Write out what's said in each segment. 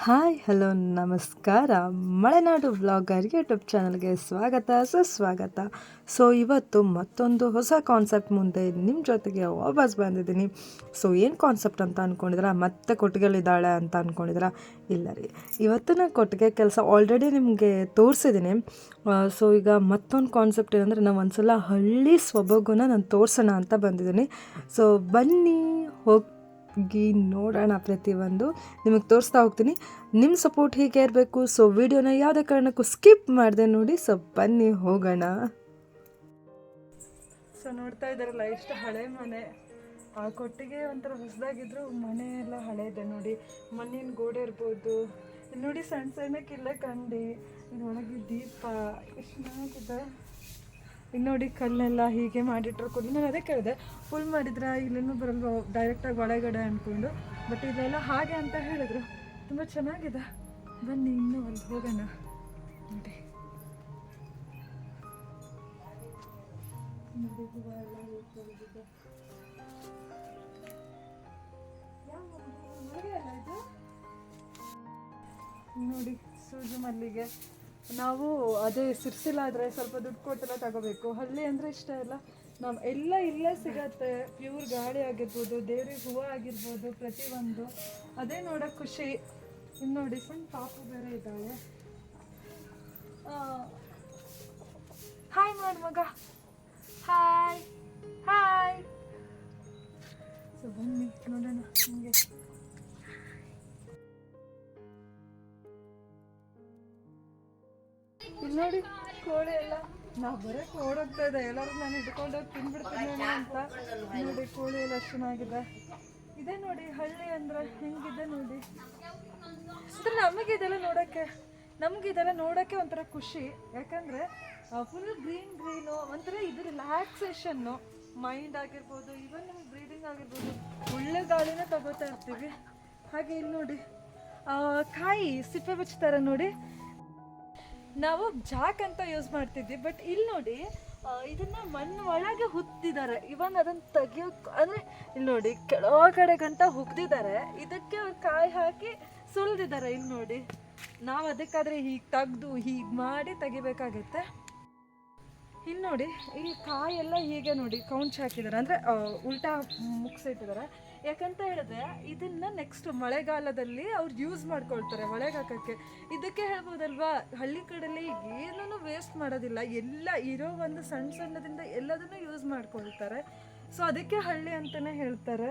Hi, hello, ನಮಸ್ಕಾರ. Malenadu vlogger YouTube ಚಾನಲ್ಗೆ ಸ್ವಾಗತ, ಸುಸ್ವಾಗತ. ಸೊ ಇವತ್ತು ಮತ್ತೊಂದು ಹೊಸ ಕಾನ್ಸೆಪ್ಟ್ ಮುಂದೆ ನಿಮ್ಮ ಜೊತೆಗೆ ವಾಪಸ್ ಬಂದಿದ್ದೀನಿ. ಸೊ ಏನು ಕಾನ್ಸೆಪ್ಟ್ ಅಂತ ಅಂದ್ಕೊಂಡಿದ್ರ ಮತ್ತೆ ಕೊಟ್ಟಿಗೆಲಿದ್ದಾಳೆ ಅಂತ ಅಂದ್ಕೊಂಡಿದ್ರ ಇಲ್ಲ ರೀ. ಇವತ್ತಿನ ಕೊಟ್ಟಿಗೆ ಕೆಲಸ ಆಲ್ರೆಡಿ ನಿಮಗೆ ತೋರಿಸಿದ್ದೀನಿ. ಸೊ ಈಗ ಮತ್ತೊಂದು ಕಾನ್ಸೆಪ್ಟ್ ಏನಂದರೆ, ನಾವು ಒಂದ್ಸಲ ಹಳ್ಳಿ ಸೊಬಗುನ ನಾನು ತೋರಿಸೋಣ ಅಂತ ಬಂದಿದ್ದೀನಿ. ಸೊ ಬನ್ನಿ, ಹೋಗಿ ಗಿ ನೋಡೋಣ ಪ್ರತಿಯೊಂದು. ನಿಮಗೆ ತೋರಿಸ್ತಾ ಹೋಗ್ತೀನಿ. ನಿಮ್ಮ ಸಪೋರ್ಟ್ ಹೀಗೆ ಇರಬೇಕು. ಸೊ ವಿಡಿಯೋನ ಯಾವುದೇ ಕಾರಣಕ್ಕೂ ಸ್ಕಿಪ್ ಮಾಡಿದೆ ನೋಡಿ. ಸೊ ಬನ್ನಿ ಹೋಗೋಣ. ಸೊ ನೋಡ್ತಾ ಇದ್ದಾರಲ್ಲ ಎಷ್ಟು ಹಳೆ ಮನೆ. ಆ ಕೊಟ್ಟಿಗೆ ಒಂಥರ ಹೊಸದಾಗಿದ್ರು ಮನೆ ಎಲ್ಲ ಹಳೆ ಇದೆ ನೋಡಿ. ಮಣ್ಣಿನ ಗೋಡೆ ಇರ್ಬೋದು. ನೋಡಿ ಸಣ್ಣ ಸಣ್ಣ ಕಿಲ್ಲ ಕಂಡಿ. ಇದ್ರೊಳಗೆ ದೀಪ. ಎಷ್ಟು ಚೆನ್ನಾಗಿದೆ. ಇಲ್ಲಿ ನೋಡಿ ಕಲ್ಲೆಲ್ಲ ಹೀಗೆ ಮಾಡಿಟ್ರು ಕೂಡ. ನಾನು ಅದೇ ಕೇಳಿದೆ ಫುಲ್ ಮಾಡಿದ್ರೆ ಇಲ್ಲೇನು ಬರಲ್ವ? ಡೈರೆಕ್ಟಾಗಿ ಒಳಗಡೆ ಅಂದ್ಕೊಂಡು. ಬಟ್ ಇದೆಲ್ಲ ಹಾಗೆ ಅಂತ ಹೇಳಿದ್ರು. ತುಂಬ ಚೆನ್ನಾಗಿದೆ. ಬನ್ನಿ, ಇನ್ನೂ ಅಲ್ಲಿ ಹೋಗೋಣ. ನೋಡಿ? ನೋಡಿ, ಸೂಜಿ ಮಲ್ಲಿಗೆ. ನಾವು ಅದೇ ಸಿರ್ಸಿಲಾದ್ರೆ ಸ್ವಲ್ಪ ದುಡ್ಡು ಕೊಟ್ಟೆಲ್ಲ ತಗೋಬೇಕು. ಹಳ್ಳಿ ಅಂದರೆ ಇಷ್ಟ ಇಲ್ಲ. ನಾವು ಎಲ್ಲ ಇಲ್ಲೇ ಸಿಗತ್ತೆ. ಪ್ಯೂರ್ ಗಾಳಿ ಆಗಿರ್ಬೋದು, ದೇವ್ರಿಗೆ ಹೂವು ಆಗಿರ್ಬೋದು, ಪ್ರತಿಯೊಂದು. ಅದೇ ನೋಡೋಕೆ ಖುಷಿ. ಇನ್ನು ನೋಡಿ ಸಣ್ಣ ಪಾಪು ಬೇರೆ ಇದ್ದಾಳೆ. ಹಾಯ್ ಮಾಡು ಮಗ. ಹಾಯ್ ಹಾಯ್ ಸೊ ಬನ್ನಿ, ನೋಡೋಣ ನಿಮಗೆ ನೋಡಿ, ಕೋಳಿ ಎಲ್ಲ. ನಾ ಬರೇ ಓಡೋಗ್ತಾ ಇದೆ. ಎಲ್ಲರೂ ನಾನು ಹಿಡ್ಕೊಂಡು ಹೋಗಿ ತಿನ್ಬಿಡ್ತೀನಿ ಅಂತ. ನೋಡಿ, ಕೋಳಿ ಎಲ್ಲ ಚೆನ್ನಾಗಿದೆ. ಇದೆ ನೋಡಿ, ಹಳ್ಳಿ ಅಂದ್ರೆ ಹೆಂಗಿದೆ ನೋಡಿ. ಅಂದ್ರೆ ನಮಗೆ ಇದೆಲ್ಲ ನೋಡೋಕ್ಕೆ, ನಮ್ಗೆ ಇದೆಲ್ಲ ನೋಡೋಕ್ಕೆ ಒಂಥರ ಖುಷಿ. ಯಾಕಂದ್ರೆ ಫುಲ್ ಗ್ರೀನ್ ಗ್ರೀನು ಒಂಥರ ಇದು ರಿಲ್ಯಾಕ್ಸೇಷನ್ನು ಮೈಂಡ್ ಆಗಿರ್ಬೋದು ಈವನ್ ನಮ್ಗೆ ಬ್ರೀದಿಂಗ್ ಆಗಿರ್ಬೋದು, ಒಳ್ಳೆ ಗಾಳಿನ ತಗೋತಾ ಇರ್ತೀವಿ. ಹಾಗೆ ಇಲ್ಲಿ ನೋಡಿ ಕಾಯಿ ಸಿಪ್ಪೆ ಬಿಚ್ತಾರೆ ನೋಡಿ ನಾವು ಜಾಕ್ ಅಂತ ಯೂಸ್ ಮಾಡ್ತಿದ್ವಿ ಬಟ್ ಇಲ್ಲಿ ನೋಡಿ ಇದನ್ನ ಮಣ್ಣು ಒಳಗೆ ಹುತ್ತಿದ್ದಾರೆ ಇವನ್ ಅದನ್ನ ತೆಗಿಯೋಕ್, ಅಂದ್ರೆ ಇಲ್ಲಿ ನೋಡಿ ಕೆಳಗಡೆ ಗಂಟ ಹುಗ್ದಿದ್ದಾರೆ ಇದಕ್ಕೆ ಅವ್ರು ಕಾಯಿ ಹಾಕಿ ಸುಲ್ದಿದ್ದಾರೆ ಇಲ್ಲಿ ನೋಡಿ. ನಾವು ಅದಕ್ಕಾದ್ರೆ ಹೀಗೆ ತೆಗ್ದು, ಹೀಗೆ ಮಾಡಿ ತೆಗಿಬೇಕಾಗತ್ತೆ. ಇಲ್ಲಿ ನೋಡಿ ಇಲ್ಲಿ ಕಾಯೆಲ್ಲ ಹೀಗೆ ನೋಡಿ, ಕೌಂಚ್ ಹಾಕಿದ್ದಾರೆ ಅಂದರೆ ಉಲ್ಟಾ ಮುಗಿಸಿಟ್ಟಿದ್ದಾರೆ ಯಾಕಂತ ಹೇಳಿದ್ರೆ, ಇದನ್ನ ನೆಕ್ಸ್ಟ್ ಮಳೆಗಾಲದಲ್ಲಿ ಅವ್ರು ಯೂಸ್ ಮಾಡ್ಕೊಳ್ತಾರೆ ಒಳಗೆ ಹಾಕೋಕ್ಕೆ ಇದಕ್ಕೆ ಹೇಳ್ಬೋದಲ್ವಾ, ಹಳ್ಳಿ ಕಡೆಯಲ್ಲಿ ಏನೂ ವೇಸ್ಟ್ ಮಾಡೋದಿಲ್ಲ. ಎಲ್ಲ ಇರೋ ಒಂದು ಸಣ್ಣ ಸಣ್ಣದಿಂದ ಎಲ್ಲದನ್ನು ಯೂಸ್ ಮಾಡ್ಕೊಳ್ತಾರೆ. ಸೊ ಅದಕ್ಕೆ ಹಳ್ಳಿ ಅಂತಲೇ ಹೇಳ್ತಾರೆ.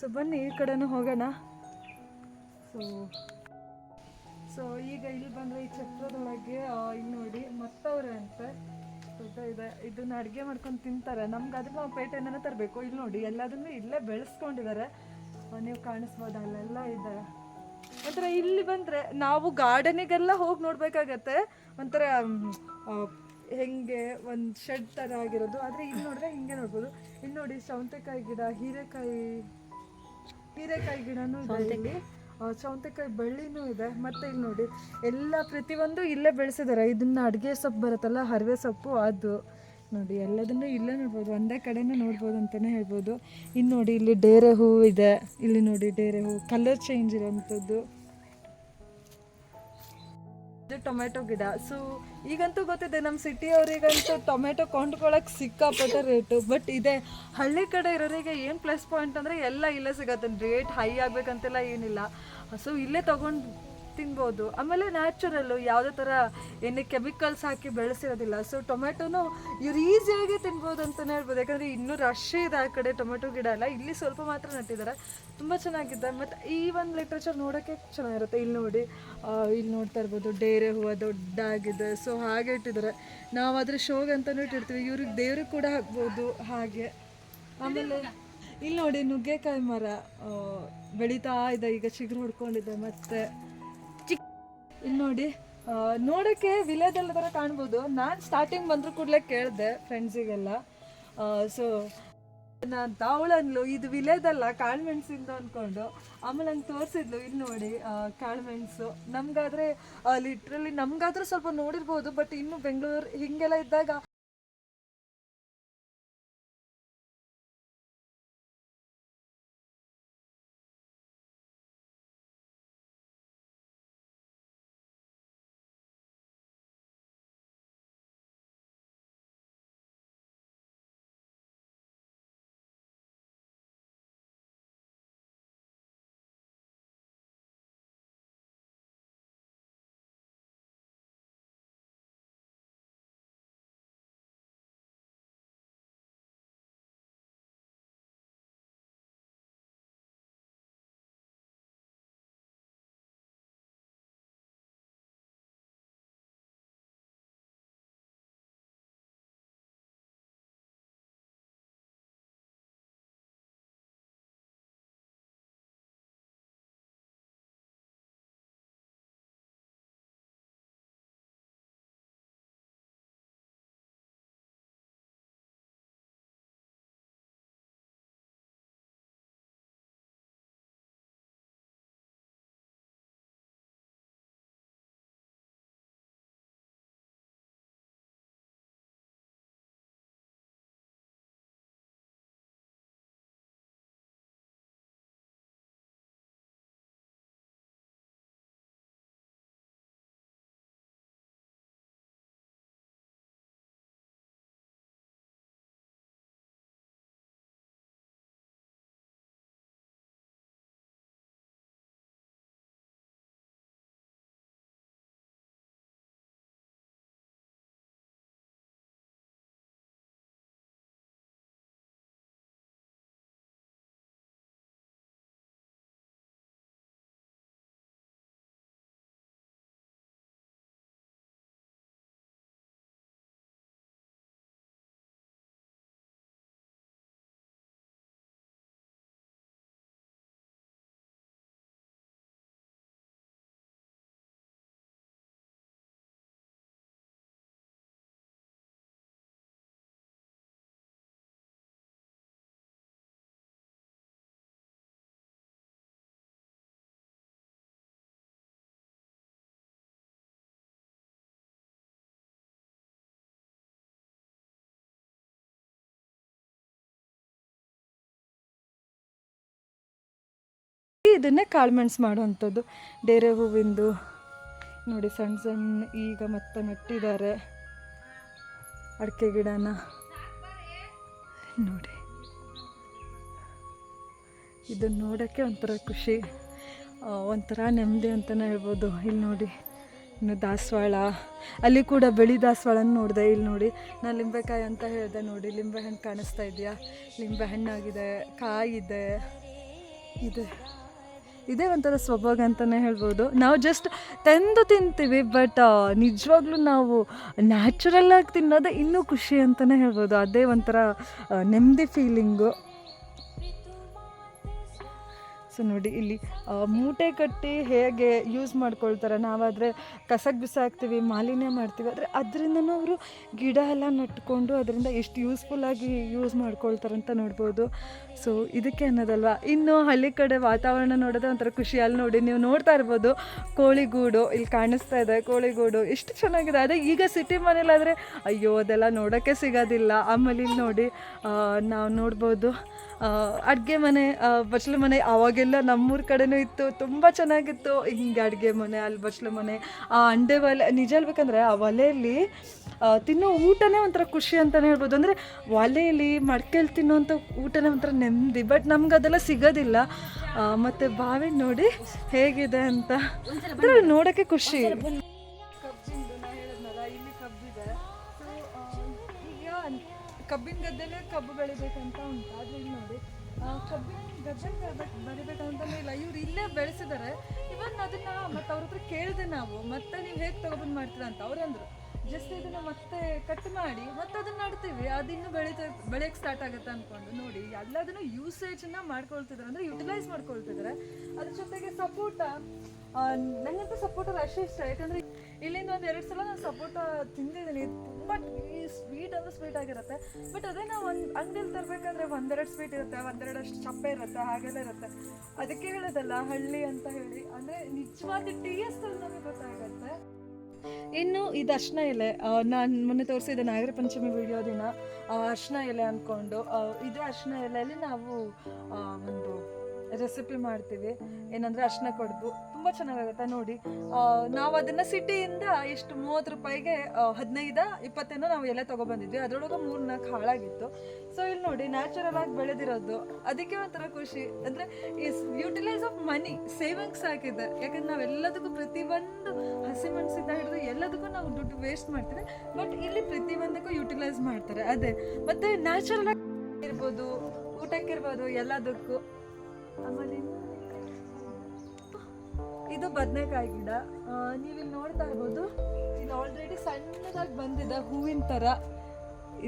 ಸೊ ಬನ್ನಿ ಈ ಕಡೆನೂ ಹೋಗೋಣ. ಸೊ ಸೊ ಈಗ ಇಲ್ಲಿ ಬಂದರೆ ಈ ಛತ್ರದೊಳಗೆ ಇಲ್ಲಿ ನೋಡಿ ಮತ್ತವ್ರೆ ಅಂತೆ. ದೊಡ್ಡ ಇದೆ, ಇದನ್ನ ಅಡುಗೆ ಮಾಡ್ಕೊಂಡು ತಿಂತಾರೆ. ನಮ್ಗೆ ಅದನ್ನ ನಾವು ತರಬೇಕು. ಇಲ್ಲಿ ನೋಡಿ, ಎಲ್ಲದನ್ನು ಇಲ್ಲೇ ಬೆಳೆಸ್ಕೊಂಡಿದ್ದಾರೆ ನೀವು ಕಾಣಿಸ್ಬೋದು? ಅಲ್ಲೆಲ್ಲ ಇದೆ ಒಂಥರ ಇಲ್ಲಿ ಬಂದರೆ ನಾವು ಗಾರ್ಡನಿಗೆಲ್ಲ ಹೋಗಿ ನೋಡ್ಬೇಕಾಗತ್ತೆ. ಒಂಥರ ಹೆಂಗೆ ಒಂದು ಶೆಡ್ ಥರ ಆಗಿರೋದು. ಆದರೆ ಇಲ್ಲಿ ನೋಡಿದ್ರೆ ಹಿಂಗೆ ನೋಡ್ಬೋದು. ಇಲ್ಲಿ ನೋಡಿ ಸೌತೆಕಾಯಿ ಗಿಡ, ಹೀರೆಕಾಯಿ ಹೀರೆಕಾಯಿ ಗಿಡನೂ ಇದೆ ಸೌತೆಕಾಯಿ ಬಳ್ಳಿನೂ ಇದೆ. ಮತ್ತು ಇಲ್ಲಿ ನೋಡಿ, ಎಲ್ಲ ಪ್ರತಿಯೊಂದು ಇಲ್ಲೇ ಬೆಳೆಸಿದ್ದಾರೆ ಇದನ್ನು ಅಡುಗೆ ಸೊಪ್ಪು ಬರುತ್ತಲ್ಲ, ಹರಿವೆ ಸೊಪ್ಪು, ಅದು. ನೋಡಿ, ಎಲ್ಲದನ್ನು ಇಲ್ಲೇ ನೋಡ್ಬೋದು. ಒಂದೇ ಕಡೆನೂ ನೋಡ್ಬೋದು ಅಂತಲೇ ಹೇಳ್ಬೋದು. ಇನ್ನು ನೋಡಿ, ಇಲ್ಲಿ ಡೇರೆ ಹೂವು ಇದೆ. ಇಲ್ಲಿ ನೋಡಿ, ಡೇರೆ ಹೂವು ಕಲರ್ ಚೇಂಜ್ ಇರೋವಂಥದ್ದು. ಇದು ಟೊಮೆಟೊ ಗಿಡ. ಸೊ ಈಗಂತೂ ಗೊತ್ತಿದೆ ನಮ್ಮ ಸಿಟಿಯವರಿಗಂತೂ ಟೊಮೆಟೊ ಕೊಂಡ್ಕೊಳಕ್ಕೆ ಸಿಕ್ಕಾಪಟ್ಟೆ ರೇಟು ಬಟ್ ಇದೆ, ಹಳ್ಳಿ ಕಡೆ ಇರೋರಿಗೆ ಏನು ಪ್ಲಸ್ ಪಾಯಿಂಟ್ ಅಂದರೆ ಎಲ್ಲ ಇಲ್ಲೇ ಸಿಗತ್ತೆ. ರೇಟ್ ಹೈ ಆಗಬೇಕಂತೆಲ್ಲ ಏನಿಲ್ಲ. ಸೊ ಇಲ್ಲೇ ತೊಗೊಂಡು ತಿನ್ಬೋದು. ಆಮೇಲೆ ನ್ಯಾಚುರಲ್ಲು ಯಾವುದೇ ಥರ ಏನೇ ಕೆಮಿಕಲ್ಸ್ ಹಾಕಿ ಬೆಳೆಸಿರೋದಿಲ್ಲ. ಸೊ ಟೊಮೆಟೊನು ಇವ್ರು ಈಸಿಯಾಗಿ ತಿನ್ಬೋದು ಅಂತಲೇ ಹೇಳ್ಬೋದು. ಯಾಕಂದರೆ ಇನ್ನೂ ರಶ್ ಇದೆ ಆ ಕಡೆ ಟೊಮೆಟೊ ಗಿಡ ಎಲ್ಲ. ಇಲ್ಲಿ ಸ್ವಲ್ಪ ಮಾತ್ರ ನಟ್ಟಿದ್ದಾರೆ. ತುಂಬ ಚೆನ್ನಾಗಿದೆ. ಮತ್ತು ಈ ಒಂದು ಲಿಟ್ರೇಚರ್ ನೋಡೋಕ್ಕೆ ಚೆನ್ನಾಗಿರುತ್ತೆ. ಇಲ್ಲಿ ನೋಡಿ ಇಲ್ಲಿ ನೋಡ್ತಾ ಇರ್ಬೋದು, ಡೇರೆ ಹೂವು ದೊಡ್ಡಾಗಿದೆ ಸೊ ಹಾಗೆ ಇಟ್ಟಿದ್ದಾರೆ. ನಾವು ಅದ್ರ ಶೋಗೆ ಅಂತಲೂ ಇಟ್ಟಿರ್ತೀವಿ. ಇವ್ರಿಗೆ ದೇವ್ರಿಗೆ ಕೂಡ ಹಾಕ್ಬೋದು. ಹಾಗೆ. ಆಮೇಲೆ ಇಲ್ಲಿ ನೋಡಿ ನುಗ್ಗೆಕಾಯಿ ಮರ ಬೆಳೀತಾ ಇದೆ. ಈಗ ಚಿಗುರು ಹೊಡ್ಕೊಂಡಿದೆ ಮತ್ತೆ. ಇಲ್ಲಿ ನೋಡಿ ನೋಡೋಕ್ಕೆ ನೋಡಕ್ಕೆ ವಿಲೇಜ್ ಥರ ಕಾಣ್ಬೋದು. ನಾನು ಸ್ಟಾರ್ಟಿಂಗ್ ಬಂದ್ರು ಕೂಡಲೇ ಕೇಳಿದೆ ಫ್ರೆಂಡ್ಸಿಗೆಲ್ಲ ಸೊ ನಾನು ತಾವಳನ್ಲು ಇದು ವಿಲೇಜ್ ಅಲ್ಲ ಕಾಳುಮೆಣಸಿಂದ ಅಂದ್ಕೊಂಡು ಆಮೇಲೆ ನಂಗೆ ತೋರಿಸಿದ್ಲು ಇಲ್ಲಿ ನೋಡಿ ಕಾಳ್ಮೆಣಸು ನಮಗಾದ್ರೆ ಲಿಟ್ರಲಿ ನಮಗಾದ್ರೂ ಸ್ವಲ್ಪ ನೋಡಿರ್ಬೋದು ಬಟ್ ಇನ್ನು ಬೆಂಗಳೂರು ಹೀಗೆಲ್ಲ ಇದ್ದಾಗ ಇದನ್ನೇ ಕಾಳುಮೆಣಸು ಮಾಡುವಂಥದ್ದು. ಡೇರೆ ಹೂವಿಂದು ನೋಡಿ ಸಣ್ಣ ಸಣ್ಣ ಈಗ ಮತ್ತೆ ನೆಟ್ಟಿದ್ದಾರೆ. ಅಡಿಕೆ ಗಿಡನ. ನೋಡಿ. ಇದನ್ನು ನೋಡೋಕ್ಕೆ ಒಂಥರ ಖುಷಿ. ಒಂಥರ ನೆಮ್ಮದಿ ಅಂತಲೇ ಹೇಳ್ಬೋದು. ಇಲ್ಲಿ ನೋಡಿ, ಇನ್ನು ದಾಸವಾಳ. ಅಲ್ಲಿ ಕೂಡ ಬಿಳಿ ದಾಸವಾಳನ ನೋಡಿದೆ. ಇಲ್ಲಿ ನೋಡಿ, ನಾನು ಲಿಂಬೆಕಾಯಿ ಅಂತ ಹೇಳಿದೆ ನೋಡಿ. ಲಿಂಬೆ ಹಣ್ಣು ಕಾಣಿಸ್ತಾ ಇದೆಯಾ? ಲಿಂಬೆ ಹಣ್ಣಾಗಿದೆ ಕಾಯಿದೆ. ಇದೆ. ಇದೇ ಒಂಥರ ಸ್ವಭಾವ ಅಂತಲೇ ಹೇಳ್ಬೋದು. ನಾವು ಜಸ್ಟ್ ತಂದು ತಿಂತೀವಿ ಬಟ್ ನಿಜವಾಗ್ಲೂ ನಾವು ನ್ಯಾಚುರಲ್ಲಾಗಿ ತಿನ್ನೋದೇ ಇನ್ನೂ ಖುಷಿ ಅಂತಲೇ ಹೇಳ್ಬೋದು. ಅದೇ ಒಂಥರ ನೆಮ್ಮದಿ ಫೀಲಿಂಗು ಸೊ ನೋಡಿ, ಇಲ್ಲಿ ಮೂಟೆ ಕಟ್ಟಿ ಹೇಗೆ ಯೂಸ್ ಮಾಡ್ಕೊಳ್ತಾರೆ. ನಾವಾದರೆ ಕಸಕ್ಕೆ ಬಿಸಾಕ್ತೀವಿ, ಮಾಲಿನ್ಯ ಮಾಡ್ತೀವಿ. ಆದರೆ ಅದರಿಂದನೂ ಅವರು ಗಿಡ ಎಲ್ಲ ನಟ್ಕೊಂಡು ಅದರಿಂದ ಎಷ್ಟು ಯೂಸ್ಫುಲ್ಲಾಗಿ ಯೂಸ್ ಮಾಡ್ಕೊಳ್ತಾರೆ ಅಂತ ನೋಡ್ಬೋದು. ಸೊ ಇದಕ್ಕೆ ಅನ್ನೋದಲ್ವ? ಇನ್ನು ಹಳ್ಳಿ ಕಡೆ ವಾತಾವರಣ ನೋಡೋದೇ ಒಂಥರ ಖುಷಿ. ಅಲ್ಲಿ ನೋಡಿ, ನೀವು ನೋಡ್ತಾ ಇರ್ಬೋದು, ಕೋಳಿಗೂಡು ಇಲ್ಲಿ ಕಾಣಿಸ್ತಾ ಇದೆ, ಕೋಳಿಗೂಡು. ಎಷ್ಟು ಚೆನ್ನಾಗಿದೆ. ಅದೇ ಈಗ ಸಿಟಿ ಮನೇಲಾದರೆ ಅಯ್ಯೋ, ಅದೆಲ್ಲ ನೋಡೋಕ್ಕೆ ಸಿಗೋದಿಲ್ಲ. ಆಮೇಲೆ ಇಲ್ಲಿ ನೋಡಿ ನಾವು ನೋಡ್ಬೋದು ಅಡುಗೆ ಮನೆ ಬಚ್ಚಲು ಮನೆ ಆವಾಗೆಲ್ಲ ನಮ್ಮೂರ ಕಡೆನೂ ಇತ್ತು ತುಂಬ ಚೆನ್ನಾಗಿತ್ತು. ಹಿಂಗೆ ಅಡುಗೆ ಮನೆ ಅಲ್ಲಿ ಬಚ್ಚಲು ಮನೆ ಆ ಅಂಡೆ ಒಲೆ ನಿಜ ಹೇಳ್ಬೇಕಂದ್ರೆ ಆ ಒಲೆಯಲ್ಲಿ ತಿನ್ನೋ ಊಟನೇ ಒಂಥರ ಖುಷಿ ಅಂತಲೇ ಹೇಳ್ಬೋದು. ಅಂದರೆ ಒಲೆಯಲ್ಲಿ ಮಡ್ಕೆಯಲ್ಲಿ ತಿನ್ನೋಂಥ ಊಟನೇ ಒಂಥರ ನೆಮ್ಮದಿ ಬಟ್ ನಮ್ಗೆ ಅದೆಲ್ಲ ಸಿಗೋದಿಲ್ಲ ಮತ್ತು ಬಾವಿ ನೋಡಿ ಹೇಗಿದೆ ಅಂತ. ಅಂದರೆ ನೋಡೋಕ್ಕೆ ಖುಷಿ. ಇಲ್ಲಿ ಕಬ್ಬಿನ ಗದ್ದೆಲೆ ಕಬ್ಬು ಬೆಳಿಬೇಕಂತ ಉಂಟು. ಆದರೆ ಇಲ್ಲಿ ನೋಡಿ ಕಬ್ಬಿನ ಗದ್ದೆ ಬರಿಬೇಕು ಬೆಳಿಬೇಕಂತ ಇಲ್ಲ. ಇವ್ರು ಇಲ್ಲೇ ಬೆಳೆಸಿದ್ದಾರೆ ಇವನ್ ಅದನ್ನ ಮತ್ತೆ ಅವ್ರ ಹತ್ರ ಕೇಳಿದೆ ನಾವು. ಮತ್ತೆ ನೀವು ಹೇಗೆ ತಗೊಬಂದು ಮಾಡ್ತೀರಾ ಅಂತ ಅವ್ರು ಅಂದ್ರು. ಜಸ್ಟ್ ಇದನ್ನ ಮತ್ತೆ ಕಟ್ ಮಾಡಿ ಮತ್ತೆ ಅದನ್ನ ನಡ್ತೀವಿ. ಅದು ಇನ್ನು ಬೆಳೀತಾ ಬೆಳೆಯಕ್ಕೆ ಸ್ಟಾರ್ಟ್ ಆಗುತ್ತೆ ಅನ್ಕೊಂಡು. ನೋಡಿ, ಎಲ್ಲದನ್ನು ಯೂಸೇಜನ್ನ ಮಾಡ್ಕೊಳ್ತಿದ್ರು. ಅಂದ್ರೆ ಯುಟಿಲೈಸ್ ಮಾಡ್ಕೊಳ್ತಿದ್ದಾರೆ ಅದ್ರ ಜೊತೆಗೆ ಸಪೋಟ ನಂಗಂತೂ ಸಪೋಟ ರಶ್ ಇಷ್ಟ. ಯಾಕಂದ್ರೆ ಇಲ್ಲಿಂದ ಒಂದು ಎರಡು ಸಲ ನಾನು ಸಪೋಟ ತಿಂದಿದ್ದೀನಿ. ತುಂಬ ಸ್ವೀಟ್ ಅಂದ್ರೆ ಸ್ವೀಟ್ ಆಗಿರುತ್ತೆ. ಬಟ್ ಅದೇ ನಾವು ಒಂದು ಅಂಗಡಿಯಲ್ಲಿ ತರಬೇಕಾದ್ರೆ ಒಂದೆರಡು ಸ್ವೀಟ್ ಇರುತ್ತೆ ಒಂದೆರಡು ಅಷ್ಟು ಚಪ್ಪೆ ಇರುತ್ತೆ, ಹಾಗೆಲ್ಲ ಇರುತ್ತೆ. ಅದಕ್ಕೆ ಹೇಳೋದಲ್ಲ, ಹಳ್ಳಿ ಅಂತ ಹೇಳಿ. ಅಂದರೆ ನಿಜವಾದ ಟೇಸ್ಟಲ್ಲಿ ನಮಗೆ ಗೊತ್ತಾಗುತ್ತೆ. ಇನ್ನು ಇದು ಅರ್ಶನ ಎಲೆ. ನಾನು ಮೊನ್ನೆ ತೋರಿಸಿದ ನಾಗರ ಪಂಚಮಿ ವಿಡಿಯೋ ದಿನ ಅರ್ಶಿನ ಎಲೆ ಅಂದ್ಕೊಂಡು ಇದು ಅರ್ಶನ ಎಲೆಯಲ್ಲಿ ನಾವು ಒಂದು ರೆಸಿಪಿ ಮಾಡ್ತೀವಿ. ಏನಂದ್ರೆ ಅರ್ಶಿನ ಕಡ್ಬು ತುಂಬ ಚೆನ್ನಾಗಾಗುತ್ತೆ, ನೋಡಿ. ನಾವು ಅದನ್ನ ಸಿಟಿಯಿಂದ ಎಷ್ಟು ಮೂವತ್ತು ರೂಪಾಯಿಗೆ ಹದಿನೈದ, ಇಪ್ಪತ್ತೇನೋ ನಾವು ಎಲ್ಲ ತಗೊ ಬಂದಿದ್ವಿ ಅದರೊಳಗೆ ಮೂರು ನಾಲ್ಕು ಹಾಳಾಗಿತ್ತು. ಸೊ ಇಲ್ಲಿ ನೋಡಿ ನ್ಯಾಚುರಲ್ ಆಗಿ ಬೆಳೆದಿರೋದು. ಅದಕ್ಕೆ ಒಂಥರ ಖುಷಿ. ಅಂದ್ರೆ is utilise of money savings ಆಗಿದೆ ಯಾಕಂದ್ರೆ ನಾವೆಲ್ಲದಕ್ಕೂ ಪ್ರತಿಯೊಂದು ಹಸಿಮೆಣಸಿಂದ ಹಿಡಿದು ಎಲ್ಲದಕ್ಕೂ ನಾವು ದುಡ್ಡು ವೇಸ್ಟ್ ಮಾಡ್ತೀವಿ. ಬಟ್ ಇಲ್ಲಿ ಪ್ರತಿಯೊಂದಕ್ಕೂ ಯುಟಿಲೈಸ್ ಮಾಡ್ತಾರೆ. ಅದೇ. ಮತ್ತೆ ನ್ಯಾಚುರಲ್ ಆಗಿ ಇರ್ಬೋದು, ಊಟಕ್ಕಿರ್ಬೋದು ಎಲ್ಲದಕ್ಕೂ. ಆಮೇಲೆ ಇದು ಬದನೆಕಾಯಿ ಗಿಡ. ನೀವು ಇಲ್ಲಿ ನೋಡ್ತಾ ಇರ್ಬೋದು ಇಲ್ಲಿ ಆಲ್ರೆಡಿ ಸಣ್ಣದಾಗಿ ಬಂದಿದೆ ಹೂವಿನ ಥರ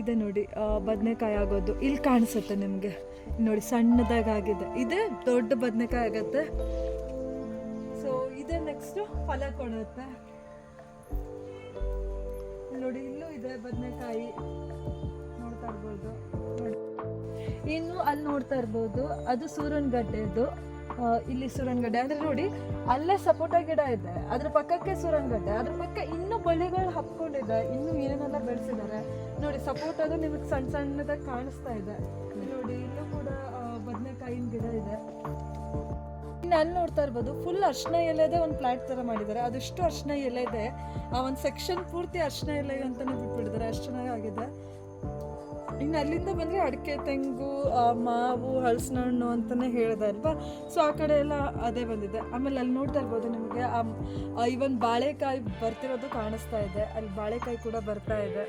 ಇದೆ ನೋಡಿ ಬದನೆಕಾಯಿ ಆಗೋದು. ಇಲ್ಲಿ ಕಾಣಿಸುತ್ತೆ ನಿಮಗೆ. ನೋಡಿ, ಸಣ್ಣದಾಗಿ ಆಗಿದೆ. ಇದೇ ದೊಡ್ಡ ಬದನೆಕಾಯಿ ಆಗತ್ತೆ. ಸೊ ಇದೇ ನೆಕ್ಸ್ಟ್ ಫಲ ಕೊಡುತ್ತೆ. ನೋಡಿ, ಇಲ್ಲೂ ಇದೆ ಬದನೆಕಾಯಿ. ನೋಡ್ತಾ ಇರ್ಬೋದು. ನೋಡಿ. ಇನ್ನು ಅಲ್ಲಿ ನೋಡ್ತಾ ಇರ್ಬೋದು, ಅದು ಸೂರನ್ ಗಡ್ಡೆದು. ಇಲ್ಲಿ ಸೂರನ್ ಗಡ್ಡೆ. ಅಂದ್ರೆ ನೋಡಿ, ಅಲ್ಲೇ ಸಪೋಟ ಗಿಡ ಇದೆ. ಅದ್ರ ಪಕ್ಕಕ್ಕೆ ಸೂರನ್ ಗಡ್ಡೆ. ಅದ್ರ ಪಕ್ಕ ಇನ್ನೂ ಬಳ್ಳಿಗಳು ಹಬ್ಕೊಂಡಿದೆ. ಇನ್ನು ಏನೆಲ್ಲ ಬೆಳೆಸಿದ್ದಾರೆ. ನೋಡಿ ಸಪೋಟ ಅದು ನಿಮಗೆ ಸಣ್ಣ ಸಣ್ಣದಾಗಿ ಕಾಣಿಸ್ತಾ ಇದೆ. ನೋಡಿ, ಇಲ್ಲೂ ಕೂಡ ಬದನೆಕಾಯಿನ ಗಿಡ ಇದೆ. ಇನ್ನು ಅಲ್ಲಿ ನೋಡ್ತಾ ಇರ್ಬೋದು ಫುಲ್ ಅರ್ಶಿನ ಎಲೆದೇ ಒಂದು ಪ್ಲಾಟ್ ಥರ ಮಾಡಿದ್ದಾರೆ. ಅದಷ್ಟು ಅರ್ಶಿನ ಎಲೆ ಇದೆ. ಆ, ಒಂದು ಸೆಕ್ಷನ್ ಪೂರ್ತಿ ಅರ್ಶಿನ ಎಲೆ ಅಂತಾನೆ ಬಿಟ್ಬಿಟ್ಟಿದ್ದಾರೆ. ಅಷ್ಟು ಚೆನ್ನಾಗಿದೆ ಇನ್ನು ಅಲ್ಲಿಂದ ಬಂದರೆ ಅಡಿಕೆ, ತೆಂಗು ಮಾವು, ಹಲಸಿನ ಹಣ್ಣು ಅಂತಲೇ ಹೇಳಿದೆ ಅಲ್ವಾ? ಸೊ ಆ ಕಡೆ ಎಲ್ಲ ಅದೇ ಬಂದಿದೆ. ಆಮೇಲೆ ಅಲ್ಲಿ ನೋಡ್ತಾ ಇರ್ಬೋದು ನಿಮಗೆ ಇವನ್ ಬಾಳೆಕಾಯಿ ಬರ್ತಿರೋದು ಕಾಣಿಸ್ತಾ ಇದೆ. ಅಲ್ಲಿ ಬಾಳೆಕಾಯಿ ಕೂಡ ಬರ್ತಾ ಇದೆ.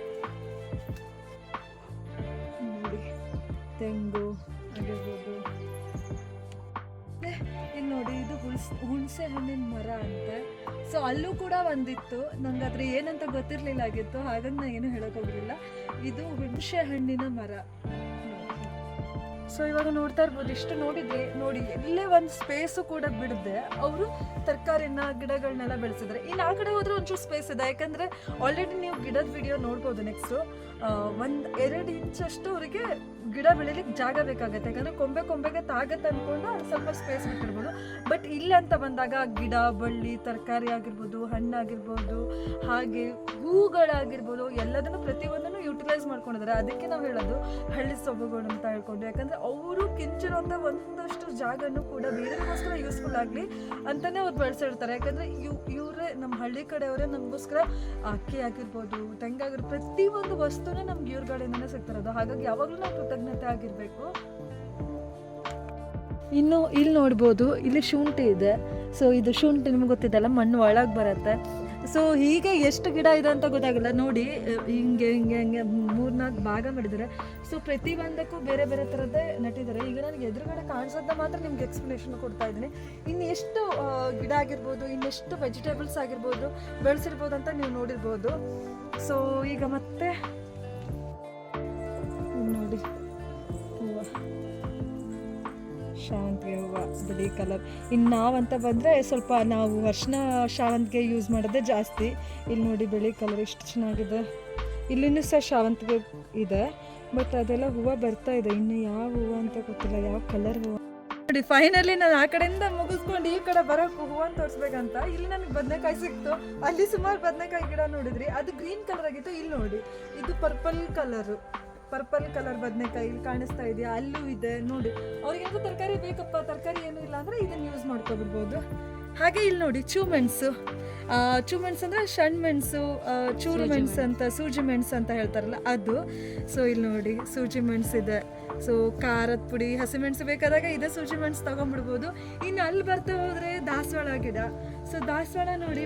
ನೋಡಿ, ತೆಂಗು ಆಗಿರ್ಬೋದು. ಇಲ್ಲಿ ನೋಡಿ, ಇದು ಹುಣಸೆ ಹುಣಸೆ ಹಣ್ಣಿನ ಮರ ಅಂತೆ. ಸೊ ಅಲ್ಲೂ ಕೂಡ ಒಂದಿತ್ತು. ನಂಗೆ ಅದ್ರ ಏನಂತ ಗೊತ್ತಿರಲಿಲ್ಲ ಆಗಿತ್ತು ಹಾಗಾಗಿ ನಾನು ಏನು ಹೇಳಕ್ ಹೋಗ್ಲಿಲ್ಲ. ಇದು ಹುಣಸೆ ಹಣ್ಣಿನ ಮರ. ಸೊ ಇವಾಗ ನೋಡ್ತಾ ಇರ್ಬೋದು, ಇಷ್ಟು ನೋಡಿದ್ರೆ, ನೋಡಿ ಎಲ್ಲೇ ಒಂದು ಸ್ಪೇಸು ಕೂಡ ಬಿಡದೆ. ಅವರು ತರಕಾರಿನ ಗಿಡಗಳನ್ನೆಲ್ಲ ಬೆಳೆಸಿದ್ರೆ. ಇನ್ನು ಆ ಕಡೆ ಹೋದ್ರೆ ಒಂಚೂರು ಸ್ಪೇಸ್ ಇದೆ. ಯಾಕಂದ್ರೆ ಆಲ್ರೆಡಿ ನೀವು ಗಿಡದ ವಿಡಿಯೋ ನೋಡ್ಬೋದು ನೆಕ್ಸ್ಟು ಒಂದು ಎರಡು ಇಂಚಷ್ಟು ಅವರಿಗೆ ಗಿಡ ಬೆಳಿಲಿಕ್ಕೆ ಜಾಗ ಬೇಕಾಗುತ್ತೆ. ಯಾಕಂದ್ರೆ ಕೊಂಬೆ ಕೊಂಬೆಗೆ ತಾಗತ್ತೆ ಅಂದ್ಕೊಂಡು ಅದು ಸ್ವಲ್ಪ ಸ್ಪೇಸ್ ಬಿಟ್ಟಿರ್ಬೋದು. ಬಟ್ ಇಲ್ಲ ಅಂತ ಬಂದಾಗ ಗಿಡ, ಬಳ್ಳಿ, ತರಕಾರಿ ಆಗಿರ್ಬೋದು, ಹಣ್ಣಾಗಿರ್ಬೋದು, ಹಾಗೆ ಹೂಗಳಾಗಿರ್ಬೋದು, ಎಲ್ಲದನ್ನು ಪ್ರತಿಯೊಂದನ್ನು ಜಾಗನೂ ಯುಟಿಲೈಸ್ ಮಾಡ್ಕೊಂಡಿದ್ದಾರೆ. ಅದಕ್ಕೆ ನಾವು ಹೇಳೋದು ಹಳ್ಳಿ ಸೊಬಗುಗಳು ಅಂತ ಹೇಳ್ಕೊಂಡು. ಯಾಕಂದ್ರೆ ಅವರು ಕಿಂಚಿರುವಂಥ ಒಂದಷ್ಟು ಜಾಗನೂ ಕೂಡ ಬೇರೆಗೋಸ್ಕರ ಯೂಸ್ಫುಲ್ ಆಗಲಿ ಅಂತಲೇ ಅವ್ರು ಬೆಳೆಸಿರ್ತಾರೆ. ಯಾಕಂದ್ರೆ ಇವ್, ಇವರೇ ನಮ್ಮ ಹಳ್ಳಿ ಕಡೆಯವರೇ ನಮಗೋಸ್ಕರ ಅಕ್ಕಿ ಆಗಿರ್ಬೋದು ತೆಂಗಾಗಿರ್ಬೋದು ಪ್ರತಿಯೊಂದು ವಸ್ತುನೇ ನಮ್ಗೆ ಇವ್ರ ಕಡೆಯಿಂದನೇ ಸಿಗ್ತಿರೋದು. ಹಾಗಾಗಿ ಯಾವಾಗಲೂ ನಾವು ಕೃತಜ್ಞತೆ ಆಗಿರಬೇಕು. ಇನ್ನು ಇಲ್ಲಿ ನೋಡ್ಬೋದು, ಇಲ್ಲಿ ಶುಂಠಿ ಇದೆ. ಸೊ ಇದು ಶುಂಠಿ ನಿಮ್ಗೆ ಗೊತ್ತಿದ್ದಲ್ಲ ಮಣ್ಣು ಒಳಗೆ ಬರುತ್ತೆ. ಸೊ ಹೀಗೆ ಎಷ್ಟು ಗಿಡ ಇದೆ ಅಂತ ಗೊತ್ತಾಗಲ್ಲ. ನೋಡಿ, ಹಿಂಗೆ ಹಿಂಗೆ ಹಿಂಗೆ ಮೂರ್ನಾಲ್ಕು ಭಾಗ ಮಾಡಿದ್ದಾರೆ. ಸೊ ಪ್ರತಿಯೊಂದಕ್ಕೂ ಬೇರೆ ಬೇರೆ ಥರದ್ದೇ ನಟ್ಟಿದ್ದಾರೆ ಈಗ ನನಗೆ ಎದುರುಗಡೆ ಕಾಣಿಸೋದ ಮಾತ್ರ ನಿಮ್ಗೆ ಎಕ್ಸ್ಪ್ಲನೇಷನ್ ಕೊಡ್ತಾ ಇದ್ದೀನಿ. ಇನ್ನೆಷ್ಟು ಗಿಡ ಆಗಿರ್ಬೋದು, ಇನ್ನೆಷ್ಟು ವೆಜಿಟೇಬಲ್ಸ್ ಆಗಿರ್ಬೋದು, ಬೆಳೆಸಿರ್ಬೋದು ಅಂತ ನೀವು ನೋಡಿರ್ಬೋದು. ಸೊ ಈಗ ಮತ್ತೆ ಬಿಳಿ ಕಲರ್. ಇನ್ನು ನಾವಂತ ಬಂದರೆ ಸ್ವಲ್ಪ ನಾವು ಅರ್ಶಿನ ಶಾವಂತಿಗೆ ಯೂಸ್ ಮಾಡೋದೇ ಜಾಸ್ತಿ. ಇಲ್ಲಿ ನೋಡಿ ಬಿಳಿ ಕಲರ್ ಎಷ್ಟು ಚೆನ್ನಾಗಿದೆ. ಇಲ್ಲಿನೂ ಸಹ ಶಾವಂತಿಗೆ ಇದೆ. ಬಟ್ ಅದೆಲ್ಲ ಹೂವು ಬರ್ತಾ ಇದೆ. ಇನ್ನು ಯಾವ ಹೂವು ಅಂತ ಗೊತ್ತಿಲ್ಲ. ಯಾವ ಕಲರ್ ಹೂವು? ನೋಡಿ ಫೈನಲಿ ನಾನು ಆ ಕಡೆಯಿಂದ ಮುಗಿಸ್ಕೊಂಡು ಈ ಕಡೆ ಬರೋಕೆ ಹೂವನ್ನು ತೋರಿಸ್ಬೇಕಂತ. ಇಲ್ಲಿ ನನಗೆ ಬದನೆಕಾಯಿ ಸಿಕ್ತು. ಅಲ್ಲಿ ಸುಮಾರು ಬದನೆಕಾಯಿ ಗಿಡ ನೋಡಿದ್ರಿ. ಅದು ಗ್ರೀನ್ ಕಲರ್ ಆಗಿತ್ತು. ಇಲ್ಲಿ ನೋಡಿ. ಇದು ಪರ್ಪಲ್ ಕಲರು ಪರ್ಪಲ್ ಕಲರ್ ಬದನೆಕಾಯಿ ಇಲ್ಲಿ ಕಾಣಿಸ್ತಾ ಇದೆಯಾ? ಅಲ್ಲೂ ಇದೆ ನೋಡಿ. ಅವ್ರಿಗೇನಾದ್ರು ತರಕಾರಿ ಬೇಕಪ್ಪ? ತರಕಾರಿ ಏನೂ ಇಲ್ಲ ಅಂದರೆ ಇದನ್ನು ಯೂಸ್ ಮಾಡ್ಕೊಬಿಡ್ಬೋದು. ಹಾಗೆ ಇಲ್ಲಿ ನೋಡಿ ಚೂ ಮೆಣಸು. ಚೂ ಮೆಣಸು ಅಂದರೆ ಸಣ್ಣ ಮೆಣಸು ಚೂರು ಮೆಣಸು ಅಂತ ಸೂಜಿ ಮೆಣಸು ಅಂತ ಹೇಳ್ತಾರಲ್ಲ ಅದು. ಸೊ ಇಲ್ಲಿ ನೋಡಿ ಸೂಜಿ ಮೆಣಸು ಇದೆ. ಸೊ ಖಾರದ ಪುಡಿ ಹಸಿಮೆಣಸು ಬೇಕಾದಾಗ ಇದೇ ಸೂಜಿ ಮೆಣಸು ತಗೊಂಡ್ಬಿಡ್ಬೋದು. ಇನ್ನು ಅಲ್ಲಿ ಬರ್ತಾ ಹೋದರೆ ದಾಸವಾಳ ಗಿಡ. ಸೊ ದಾಸವಾಳ ನೋಡಿ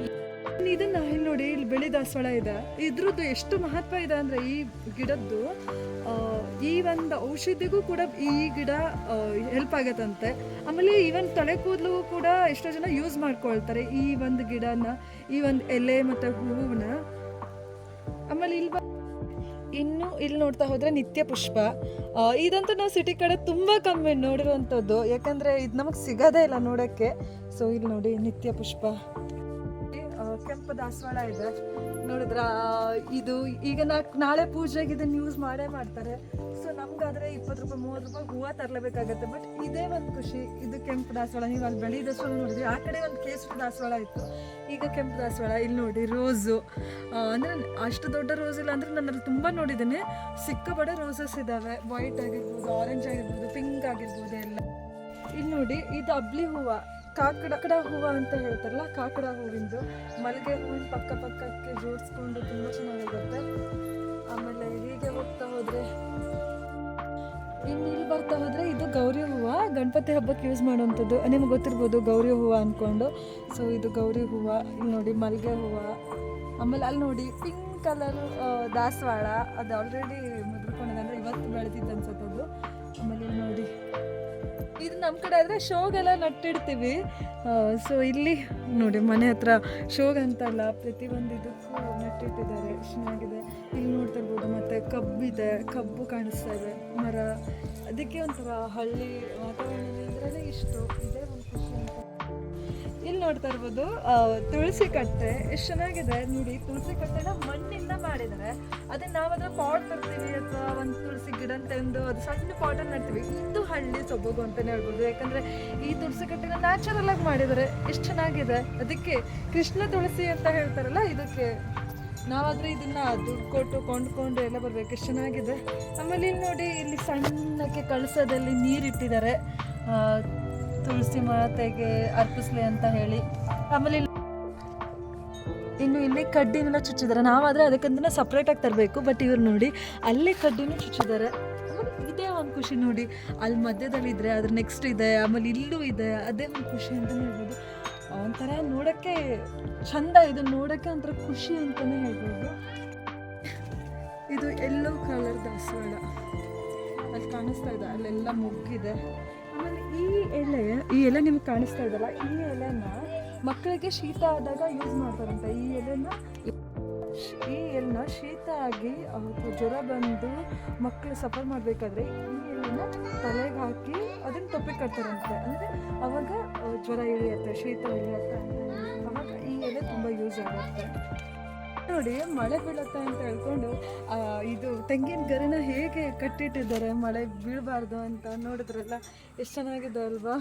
ಇದನ್ನ ಇಲ್ಲಿ ನೋಡಿ, ಇಲ್ಲಿ ಬಿಳಿ ದಾಸವಾಳ ಇದೆ. ಇದ್ರದ್ದು ಎಷ್ಟು ಮಹತ್ವ ಇದೆ ಅಂದ್ರೆ ಈ ಗಿಡದ್ದು ಈ ಒಂದು ಔಷಧಿಗೂ ಕೂಡ ಈ ಗಿಡ ಹೆಲ್ಪ್ ಆಗತ್ತಂತೆ. ಆಮೇಲೆ ಈವನ್ ತಲೆ ಕೂದಲು ಕೂಡ ಎಷ್ಟೋ ಜನ ಯೂಸ್ ಮಾಡ್ಕೊಳ್ತಾರೆ ಈ ಒಂದು ಗಿಡನ, ಈ ಒಂದು ಎಲೆ ಮತ್ತೆ ಹೂವನ್ನ. ಆಮೇಲೆ ಇಲ್ಲಿ ಇನ್ನು ಇಲ್ಲಿ ನೋಡ್ತಾ ಹೋದ್ರೆ ನಿತ್ಯ ಪುಷ್ಪ. ಇದಂತೂ ನಾವು ಸಿಟಿ ಕಡೆ ತುಂಬಾ ಕಮ್ಮಿ ನೋಡಿರುವಂಥದ್ದು ಯಾಕಂದ್ರೆ ಇದು ನಮಗೆ ಸಿಗೋದೇ ಇಲ್ಲ ನೋಡಕ್ಕೆ. ಸೊ ಇಲ್ಲಿ ನೋಡಿ ನಿತ್ಯ ಪುಷ್ಪ. ಕೆಂಪು ದಾಸವಾಳ ಇದೆ. ನೋಡಿದ್ರ, ಇದು ಈಗ ನಾ ನಾಳೆ ಪೂಜೆಗೆ ಇದನ್ನ ಯೂಸ್ ಮಾಡೇ ಮಾಡ್ತಾರೆ. ಸೊ ನಮ್ಗಾದ್ರೆ ಇಪ್ಪತ್ತು ರೂಪಾಯಿ, ಮೂವತ್ತು ರೂಪಾಯಿ ಹೂವು ತರಲೇಬೇಕಾಗತ್ತೆ. ಬಟ್ ಇದೇ ಒಂದು ಖುಷಿ, ಇದು ಕೆಂಪು ದಾಸವಾಳ. ನೀವು ಅಲ್ಲಿ ಬೆಳಿ ದಾಸವಾಳ ನೋಡಿದ್ರಿ. ಆ ಕಡೆ ಒಂದು ಕೇಸರಿ ದಾಸವಾಳ ಇತ್ತು. ಈಗ ಕೆಂಪು ದಾಸವಾಳ. ಇಲ್ಲಿ ನೋಡಿ ರೋಸು ಅಂದರೆ ಅಷ್ಟು ದೊಡ್ಡ ರೋಸ್ ಇಲ್ಲ ಅಂದ್ರೆ ನನ್ನಲ್ಲಿ ತುಂಬ ನೋಡಿದ್ದೀನಿ. ಸಿಕ್ಕಾಪಟ್ಟೆ ರೋಸಸ್ ಇದ್ದಾವೆ ವೈಟ್ ಆಗಿರ್ಬೋದು ಆರೆಂಜ್ ಆಗಿರ್ಬೋದು ಪಿಂಕ್ ಆಗಿರ್ಬೋದು ಎಲ್ಲ. ಇಲ್ಲಿ ನೋಡಿ, ಇದು ಅಬ್ಲಿ ಹೂವು. ಕಾಕಡ ಕಡ ಹೂವು ಅಂತ ಹೇಳ್ತಾರಲ್ಲ, ಕಾಕಡ ಹೂವಿಂದು. ಮಲ್ಲಿಗೆ ಹೂವಿನ ಪಕ್ಕ ಪಕ್ಕಕ್ಕೆ ಜೋಡಿಸ್ಕೊಂಡು ತುಂಬ ಚೆನ್ನಾಗಿರುತ್ತೆ. ಆಮೇಲೆ ಹೀಗೆ ಹೋಗ್ತಾ ಹೋದ್ರೆ, ಇನ್ನು ಇಲ್ಲಿ ಬರ್ತಾ ಹೋದ್ರೆ ಇದು ಗೌರಿ ಹೂವು. ಗಣಪತಿ ಹಬ್ಬಕ್ಕೆ ಯೂಸ್ ಮಾಡುವಂಥದ್ದು, ನಿಮ್ಗೆ ಗೊತ್ತಿರ್ಬೋದು ಗೌರಿ ಹೂವು ಅಂದ್ಕೊಂಡು ಸೊ ಇದು ಗೌರಿ ಹೂವು. ಇಲ್ಲಿ ನೋಡಿ ಮಲ್ಲಿಗೆ ಹೂವು. ಆಮೇಲೆ ಅಲ್ಲಿ ನೋಡಿ ಪಿಂಕ್ ಕಲರ್ ದಾಸವಾಳ. ಅದು ಆಲ್ರೆಡಿ ಮುದ್ರಕೊಂಡಿದೆ ಅಂದರೆ ಇವತ್ತು ಬೆಳೆದಿದ್ದು ಅನ್ಸತ್ತದು ಆಮೇಲೆ ಇಲ್ಲಿ ನೋಡಿ ಇದು ನಮ್ಮ ಕಡೆ ಆದರೆ ಶೋಗೆಲ್ಲ ನಟ್ಟಿಡ್ತೀವಿ. ಸೊ ಇಲ್ಲಿ ನೋಡಿ ಮನೆ ಹತ್ರ ಶೋಗ್ ಅಂತಲ್ಲ ಪ್ರತಿಯೊಂದು ಇದಕ್ಕೂ ನಟ್ಟಿಟ್ಟಿದ್ದಾರೆ. ಚೆನ್ನಾಗಿದೆ. ಇಲ್ಲಿ ನೋಡ್ತಾ ಇರ್ಬೋದು ಮತ್ತು ಕಬ್ಬಿದೆ, ಕಬ್ಬು ಕಾಣಿಸ್ತಾ ಇದೆ, ಮರ. ಅದಕ್ಕೆ ಒಂಥರ ಹಳ್ಳಿ ವಾತಾವರಣ ಅಂದ್ರೆ ಇಷ್ಟು. ಇದೇ ಒಂದು ಖುಷಿ ಅಂತ. ಇಲ್ಲಿ ನೋಡ್ತಾ ಇರ್ಬೋದು ತುಳಸಿ ಕಟ್ಟೆ. ಎಷ್ಟು ಚೆನ್ನಾಗಿದೆ. ನೋಡಿ, ತುಳಸಿ ಕಟ್ಟೆನ ಮಣ್ಣಿಂದ ಮಾಡಿದ್ದಾರೆ. ಅದನ್ನ ನಾವು ಅದರ ಪಾಟ್ ತರ್ತೀವಿ ಅಥವಾ ಒಂದು ತುಳಸಿ ಗಿಡ ತಂದು ಅದು ಸಣ್ಣ ಪಾಟಲ್ಲಿ ನೆಡ್ತೀವಿ. ಇದು ಹಳ್ಳಿ ಸೊಬಗು ಅಂತಾನೆ ಹೇಳ್ಬೋದು. ಯಾಕಂದರೆ ಈ ತುಳಸಿ ಕಟ್ಟೆನ ನ್ಯಾಚುರಲ್ ಆಗಿ ಮಾಡಿದ್ದಾರೆ ಎಷ್ಟು ಚೆನ್ನಾಗಿದೆ. ಅದಕ್ಕೆ ಕೃಷ್ಣ ತುಳಸಿ ಅಂತ ಹೇಳ್ತಾರಲ್ಲ, ಇದಕ್ಕೆ ನಾವಾದ್ರೆ ಇದನ್ನ ದುಡ್ಡು ಕೊಟ್ಟು ಕೊಂಡ್ಕೊಂಡು ಎಲ್ಲ ಬರಬೇಕು. ಎಷ್ಟು ಚೆನ್ನಾಗಿದೆ. ಆಮೇಲೆ ಇಲ್ಲಿ ನೋಡಿ, ಇಲ್ಲಿ ಸಣ್ಣಕ್ಕೆ ಕಳಸದಲ್ಲಿ ನೀರಿಟ್ಟಿದ್ದಾರೆ. ತುಳಸಿ ಮಾತೆಗೆ ಅರ್ಪಿಸ್ಲಿ ಅಂತ ಹೇಳಿ. ಆಮೇಲೆ ಇನ್ನು ಇಲ್ಲಿ ಕಡ್ಡಿನೆಲ್ಲ ಚುಚ್ಚಿದ್ದಾರೆ. ನಾವಾದರೆ ಅದಕ್ಕಂತ ಸಪ್ರೇಟಾಗಿ ತರಬೇಕು. ಬಟ್ ಇವ್ರು ನೋಡಿ, ಅಲ್ಲೇ ಕಡ್ಡಿನೂ ಚುಚ್ಚಿದ್ದಾರೆ. ಇದೇ ಒಂದು ಖುಷಿ ನೋಡಿ. ಅಲ್ಲಿ ಮಧ್ಯದಲ್ಲಿ ಇದ್ರೆ, ಅದ್ರ ನೆಕ್ಸ್ಟ್ ಇದೆ, ಆಮೇಲೆ ಇಲ್ಲೂ ಇದೆ, ಅದೇ ಒಂದು ಖುಷಿ ಅಂತಲೇ ಹೇಳ್ಬೋದು. ಒಂಥರ ನೋಡೋಕ್ಕೆ ಚಂದ, ಇದು ನೋಡೋಕ್ಕೆ ಒಂಥರ ಖುಷಿ ಅಂತಲೇ ಹೇಳ್ಬೋದು. ಇದು ಎಲ್ಲೋ ಕಲರ್ ದಾಸವಾಳ. ಅಲ್ಲಿ ಕಾಣಿಸ್ತಾ ಇದೆ, ಅಲ್ಲೆಲ್ಲ ಮುಗ್ಗಿದೆ. ಆಮೇಲೆ ಈ ಎಲೆ ಈ ಎಲೆ ನಿಮ್ಗೆ ಕಾಣಿಸ್ತಾ ಇದಲ್ಲ ಈ ಎಲೆನ ಮಕ್ಕಳಿಗೆ ಶೀತ ಆದಾಗ ಯೂಸ್ ಮಾಡ್ತಾರಂತೆ. ಈ ಎಲೆನ ಈ ಎಲೆನ ಶೀತ ಆಗಿ ಜ್ವರ ಬಂದು ಮಕ್ಕಳು ಸಫರ್ ಮಾಡಬೇಕಾದ್ರೆ ಈ ಎಲೆನ ತಲೆಗೆ ಹಾಕಿ ಅದನ್ನು ತೊಪ್ಪಿ ಕಟ್ತಾರಂತೆ. ಅಂದರೆ ಅವಾಗ ಜ್ವರ ಇಳಿಯುತ್ತೆ, ಶೀತ ಇಳಿಯುತ್ತೆ ಅವಾಗ ಈ ಎಲೆ ತುಂಬ ಯೂಸ್ ಆಗುತ್ತೆ. ನೋಡಿ, ಮಳೆ ಬೀಳುತ್ತೆ ಅಂತ ಹೇಳ್ಕೊಂಡು ಇದು ತೆಂಗಿನ ಗರಿನ ಹೇಗೆ ಕಟ್ಟಿಟ್ಟಿದ್ದಾರೆ, ಮಳೆ ಬೀಳಬಾರ್ದು ಅಂತ ನೋಡಿದ್ರಲ್ಲ, ಎಷ್ಟು ಚೆನ್ನಾಗಿದೆ ಅಲ್ವಾ?